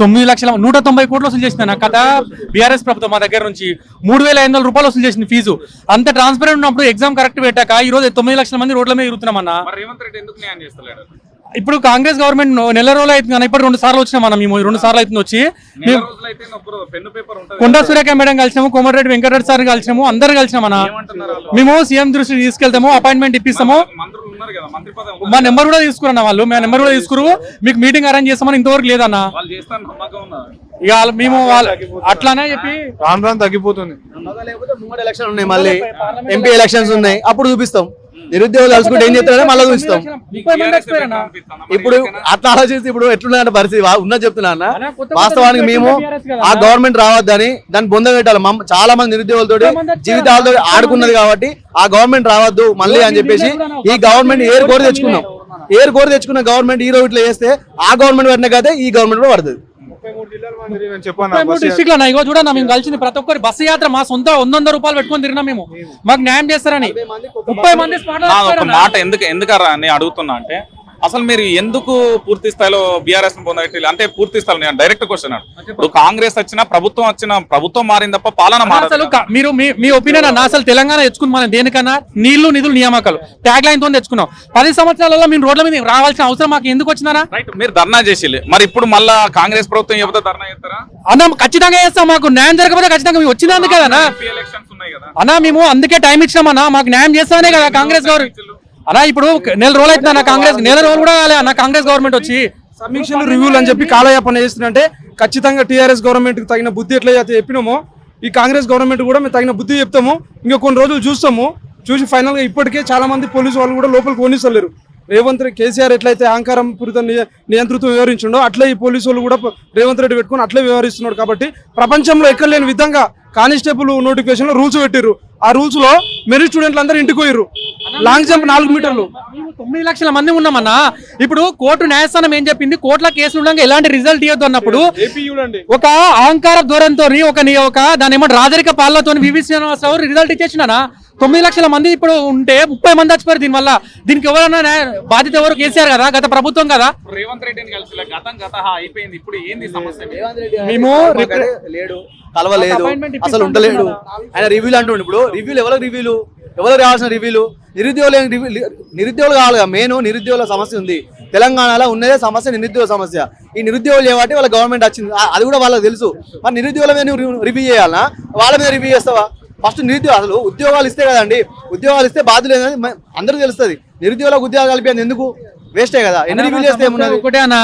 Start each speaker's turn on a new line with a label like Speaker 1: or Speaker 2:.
Speaker 1: తొమ్మిది లక్షల నూట తొంభై కోట్లు వసూలు చేసిన కథ బీఆర్ఎస్ ప్రభుత్వం మా దగ్గర నుంచి. మూడు వేల ఐదు వందల రూపాయలు వసూలు చేసింది ఫీజు. అంత ట్రాన్స్పరెంట్ ఉన్నప్పుడు ఎగ్జామ్ కరెక్ట్ పెట్టాక ఈ రోజు తొమ్మిది లక్షల మంది రోడ్ల మీద తిరుగుతున్నామన్నా ఇప్పుడు కాంగ్రెస్ గవర్నమెంట్ నెల రోజులు అవుతుంది కానీ ఇప్పుడు రెండు సార్లు వచ్చినాం మనం మేము. రెండు సార్లు అవుతుంది వచ్చి. కొండా సురేఖ మేడం కలిసినాము కోమటిరెడ్డి వెంకటరెడ్డి సార్ కలిసినాము అందరు కలిసినాం అన్న.
Speaker 2: ఏమంటున్నారు వాళ్ళు?
Speaker 1: మేము సీఎం దృష్టి తీసుకెళ్తాము అపాయింట్మెంట్ ఇప్పిస్తాము. మా నెంబర్ కూడా తీసుకురన్న వాళ్ళు మా నెంబర్ కూడా తీసుకురు. మీకు మీటింగ్ అరేంజ్ చేస్తామని ఇంతవరకు లేదన్న. ఇక మేము వాళ్ళ అట్లానే చెప్పి
Speaker 3: రాను రాను తగ్గిపోతుంది.
Speaker 4: ఎలక్షన్ ఉన్నాయి మళ్ళీ. ఎంపీ ఎలక్షన్స్ ఉన్నాయి. అప్పుడు చూపిస్తాం. నిరుద్యోగులు కలుసుకుంటే ఏం చెప్తారో మళ్ళీ చూపిస్తాం. ఇప్పుడు అట్లా ఆలోచిస్తే ఇప్పుడు ఎట్లున్న పరిస్థితి ఉన్నది చెప్తున్నా అన్న వాస్తవానికి మేము ఆ. గవర్నమెంట్ రావద్దని దాన్ని బొంద పెట్టాలి చాలా మంది నిరుద్యోగులతో. జీవితాలతో ఆడుకున్నది కాబట్టి ఆ గవర్నమెంట్ రావద్దు మళ్ళీ అని చెప్పేసి ఈ గవర్నమెంట్ ఏరు కోరి తెచ్చుకున్నాం ఏరు కోరి తెచ్చుకున్న గవర్నమెంట్ ఈ రోజు ఇట్లా చేస్తే ఆ గవర్నమెంట్ పడిన కదా ఈ గవర్నమెంట్ కూడా పడుతుంది
Speaker 1: డిస్ట్రిక్ట్లో ఇగో చూడన్నా మేము కలిసింది ప్రతి ఒక్కరి బస్సు యాత్ర మా సొంత వంద వంద రూపాయలు పెట్టుకొని తిరిగినాం మేము. మాకు న్యాయం చేస్తారని. ముప్పై మంది.
Speaker 2: మాట ఎందుకు ఎందుకరా అని అడుగుతున్నా అంటే అసలు మీరు ఎందుకు పూర్తి స్థాయిలో బీఆర్ఎస్ పొందగట్టి అంటే పూర్తి స్థాయిలో నేను డైరెక్ట్ క్వశ్చన్ ఇప్పుడు కాంగ్రెస్ వచ్చినా ప్రభుత్వం వచ్చినా ప్రభుత్వం మారింది తప్ప పాలన మారదు
Speaker 1: మీరు మీ మీ ఒపీనియన్ అన్న అసలు తెలంగాణ తెచ్చుకుని మనం దేనికన్నా? నీళ్ళు నిధులు నియామకాలు. ట్యాగ్ లైన్తో తెచ్చుకున్నాం. పది సంవత్సరాలలో మేము రోడ్ల మీద రావాల్సిన అవసరం మాకు ఎందుకు వచ్చినారా
Speaker 2: రైట్ మీరు ధర్నా చేసి మరి ఇప్పుడు మళ్ళా కాంగ్రెస్ ప్రభుత్వం చెబితే ధర్నా చేస్తారా?
Speaker 1: అన్న ఖచ్చితంగా చేస్తాం మాకు. న్యాయం జరగకపోతే ఖచ్చితంగా మేము వచ్చినందుకే కదా. అన్నా మేము అందుకే టైం ఇచ్చినామన్నా మాకు న్యాయం చేస్తానే కదా కాంగ్రెస్ గవర్నమెంట్. అలా ఇప్పుడు నెల రోజులు అవుతుంది నా కాంగ్రెస్. నెల రోజులు కూడా కాలే నా కాంగ్రెస్ గవర్నమెంట్ వచ్చి.
Speaker 3: సమీక్షలు రివ్యూలు అని చెప్పి కాలయాపన చేస్తుందంటే ఖచ్చితంగా టీఆర్ఎస్ గవర్నమెంట్కి తగిన బుద్ధి ఎట్లయితే చెప్పినామో ఈ కాంగ్రెస్ గవర్నమెంట్ కూడా మేము తగిన బుద్ధి చెప్తాము. ఇంకా కొన్ని రోజులు చూస్తాము. చూసి ఫైనల్గా ఇప్పటికే చాలా మంది పోలీసు వాళ్ళు కూడా లోపలికి పోనిస్తలేరు. రేవంత్ రెడ్డి కేసీఆర్ ఎట్లయితే అహంకారం పూరిత నియ- నియంతృత్వం వ్యవహరించిండో అట్లే ఈ పోలీసు వాళ్ళు కూడా రేవంత్ రెడ్డి పెట్టుకుని అట్లే వ్యవహరిస్తున్నాడు కాబట్టి ప్రపంచంలో ఎక్కడ లేని విధంగా కానిస్టేబుల్ నోటిఫికేషన్లో రూల్స్ పెట్టిర్రు. ఆ రూల్స్లో మెరిట్ స్టూడెంట్లు అందరూ ఇంటికి పోయిర్రు. లాంగ్ జంప్ నాలుగు మీటర్లు.
Speaker 1: మేము తొమ్మిది లక్షల మంది ఉన్నామన్నా. ఇప్పుడు కోర్టు న్యాయస్థానం ఏం చెప్పింది? కోర్టుల కేసులు ఉండగా ఎలాంటి రిజల్ట్ ఇవ్వద్దు అన్నప్పుడు ఒక అహంకార ధోరణితో ఒక నీ- ఒక దాని ఏమంటే రాజరిక పాలనతో వివి శ్రీనివాసరావు రిజల్ట్ ఇచ్చేసినా తొమ్మిది లక్షల మంది ఇప్పుడు ఉంటే ముప్పై మంది చచ్చిపోయారు దీనివల్ల. దీనికి ఎవరైనా న్యాయ- బాధ్యత ఎవరు కేసీఆర్ కదా గత ప్రభుత్వం కదా?
Speaker 2: ఇప్పుడు రేవంత్ రెడ్డిని కలిసి గతం గత అయిపోయింది. ఇప్పుడు ఏంది సమస్య?
Speaker 1: మేము
Speaker 4: లేడు కలవలేదు అసలు ఉండలేడు? ఆయన రివ్యూలు అంటుండు ఇప్పుడు. రివ్యూలు ఎవరికి రివ్యూలు? ఎవరికి రావాల్సిన రివ్యూలు? నిరుద్యోగులు ఏం రివ్యూ నిరుద్యోగులు కావాలి మెయిన్ నిరుద్యోగుల సమస్య ఉంది. తెలంగాణలో ఉన్నదే సమస్య నిరుద్యోగ సమస్య. ఈ నిరుద్యోగులు ఏమంటే వాళ్ళ గవర్నమెంట్ వచ్చింది. అది కూడా వాళ్ళకి తెలుసు. మరి నిరుద్యోగుల మీద రివ్యూ చేయాలనా? వాళ్ళ మీద రివ్యూ చేస్తావా? ఫస్ట్ నిరుద్యోగ అసలు ఉద్యోగాలు ఇస్తే కదండి ఉద్యోగాలు ఇస్తే బాధ్యత లేదని అందరికీ తెలుస్తుంది. నిరుద్యోగులకు ఉద్యోగాలు కలిపేది ఎందుకు? వేస్టే కదా. ఎన్ని చేస్తే ఏమున్నది?
Speaker 1: ఒకటే అన్న.